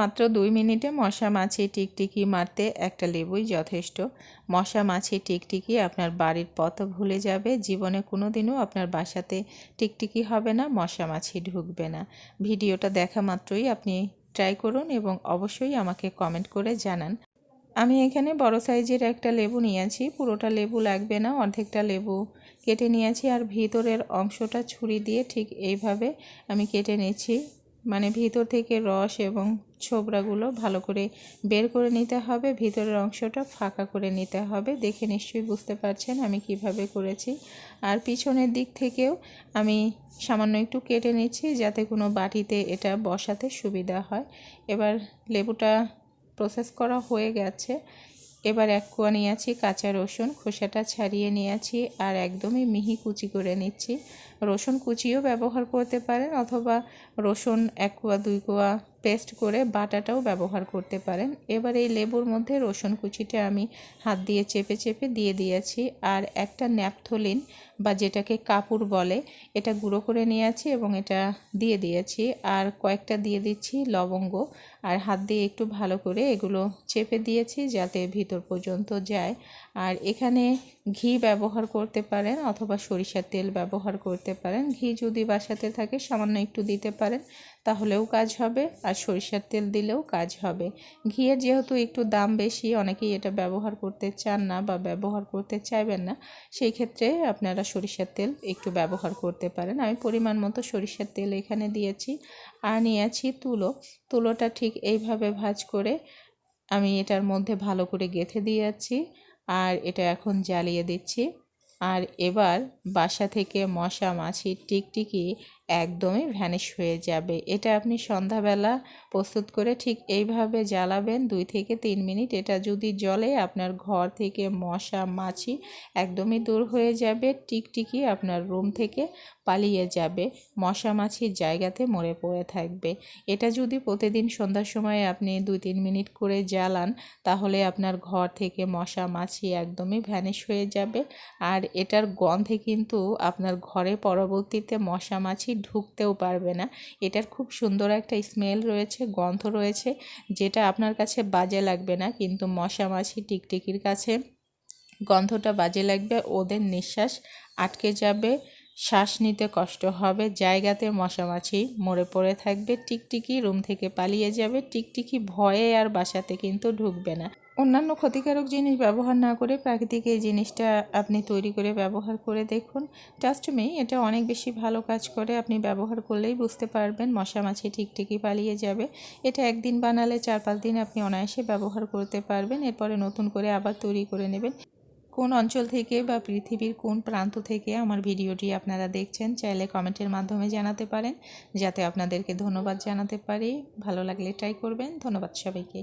মাত্র দুই মিনিটে মশা মাছি টিকটিকি মারতে একটা লেবুই যথেষ্ট। মশা মাছি টিকটিকি আপনার বাড়ির পথ ভুলে যাবে, জীবনে কোনো দিনও আপনার বাসাতে টিকটিকি হবে না, মশা মাছি ঢুকবে না। ভিডিওটা দেখা মাত্রই আপনি ট্রাই করুন এবং অবশ্যই আমাকে কমেন্ট করে জানান। আমি এখানে বড় সাইজের একটা লেবু নিয়েছি, পুরোটা লেবু লাগবে না, অর্ধেকটা লেবু কেটে নিয়েছি আর ভিতরের অংশটা ছুরি দিয়ে ঠিক এইভাবে আমি কেটে নিচ্ছি মানে ভিতর থেকে রস এবং ছোবড়াগুলো ভালো করে বের করে নিতে হবে। ভিতরের অংশটা ফাঁকা করে নিতে হবে। দেখে নিশ্চয়ই বুঝতে পারছেন আমি কীভাবে করেছি। আর পিছনের দিক থেকেও আমি সামান্য একটু কেটে নিচ্ছি যাতে কোনো বাটিতে এটা বসাতে সুবিধা হয়। এবার লেবুটা প্রসেস করা হয়ে গেছে। এবার এক কোয়া নিয়েছি কাঁচা রসুন, খোসাটা ছাড়িয়ে নিয়েছি আর একদমই মিহি কুচি করে নিচ্ছি। রসুন কুচিও ব্যবহার করতে পারেন অথবা রসুন এক কোয়া দুই কোয়া পেস্ট করে বাটাটাও ব্যবহার করতে পারেন। এবার এই লেবুর মধ্যে রসুন কুচিটা আমি হাত দিয়ে চেপে চেপে দিয়ে দিয়েছি আর একটা ন্যাপথলিন বা যেটাকে কাপড় বলে, এটা গুঁড়ো করে নিয়েছি এবং এটা দিয়ে দিয়েছি। আর কয়েকটা দিয়ে দিচ্ছি লবঙ্গ আর হাত দিয়ে একটু ভালো করে এগুলো চেপে দিয়েছি যাতে ভিতর পর্যন্ত যায়। আর এখানে ঘি ব্যবহার করতে পারেন অথবা সরিষার তেল ব্যবহার করতে পারেন। ঘি যদি বাসাতে থাকে, সামান্য একটু দিতে পারেন, তাহলেও কাজ হবে। আর সরিষার তেল দিলেও কাজ হবে। ঘিয়ের যেহেতু একটু দাম বেশি, অনেকেই এটা ব্যবহার করতে চান না বা ব্যবহার করতে চাইবেন না, সেই ক্ষেত্রে আপনারা সরিষার তেল একটু ব্যবহার করতে পারেন। আমি পরিমাণ মতো সরিষার তেল এখানে দিয়েছি। আর নিয়েছি তুলো। তুলোটা ঠিক এইভাবে ভাজ করে আমি এটার মধ্যে ভালো করে গেঁথে দিয়েছি। আর এটা এখন জ্বালিয়ে দিচ্ছি। আর এবার বাসা থেকে মশা মাছি টিকটিকি একদমই ভ্যানিশ হয়ে যাবে। এটা আপনি সন্ধ্যাবেলা প্রস্তুত করে ঠিক এইভাবে জ্বালাবেন দুই থেকে তিন মিনিট। এটা যদি জলে আপনার ঘর থেকে মশা, মাছি একদমই দূর হয়ে যাবে, টিকটিকি আপনার রুম থেকে পালিয়ে যাবে। মশা, মাছির জায়গাতে মরে পড়ে থাকবে। এটা যদি প্রতিদিন সন্ধ্যার সময় আপনি দুই তিন মিনিট করে জ্বালান, তাহলে আপনার ঘর থেকে মশা, মাছি একদমই ভ্যানিশ হয়ে যাবে। আর এটার গন্ধে কিন্তু আপনার ঘরে পরবর্তীতে মশা, মাছি ঢুকতেও পারবে না। এটার খুব সুন্দর একটা স্মেল রয়েছে, গন্ধ রয়েছে, যেটা আপনার কাছে বাজে লাগবে না, কিন্তু মশা মাছি টিকটিকির কাছে গন্ধটা বাজে লাগবে, ওদের নিঃশ্বাস আটকে যাবে শ্বাস নিতে কষ্ট হবে, জায়গাতে মশামাছি, মরে পড়ে থাকবে, টিকটিকি রুম থেকে পালিয়ে যাবে, টিকটিকি ভয়ে আর বাসাতে কিন্তু ঢুকবে না। অন্যান্য ক্ষতিকারক জিনিস ব্যবহার না করে প্রাকৃতিক এই জিনিসটা আপনি তৈরি করে ব্যবহার করে দেখুন। মি এটা অনেক বেশি ভালো কাজ করে। আপনি ব্যবহার করলেই বুঝতে পারবেন মশা মাছি ঠিকঠিকই পালিয়ে যাবে। এটা একদিন বানালে চার পাঁচ দিন আপনি অনায়াসে ব্যবহার করতে পারবেন। এরপরে নতুন করে আবার তৈরি করে নেবেন। কোন অঞ্চল থেকে বা পৃথিবীর কোন প্রান্ত থেকে আমার ভিডিওটি আপনারা দেখছেন, চাইলে কমেন্টের মাধ্যমে জানাতে পারেন। যাতে আপনাদেরকে ধন্যবাদ জানাতে পারি। ভালো লাগলে ট্রাই করবেন। ধন্যবাদ সবাইকে।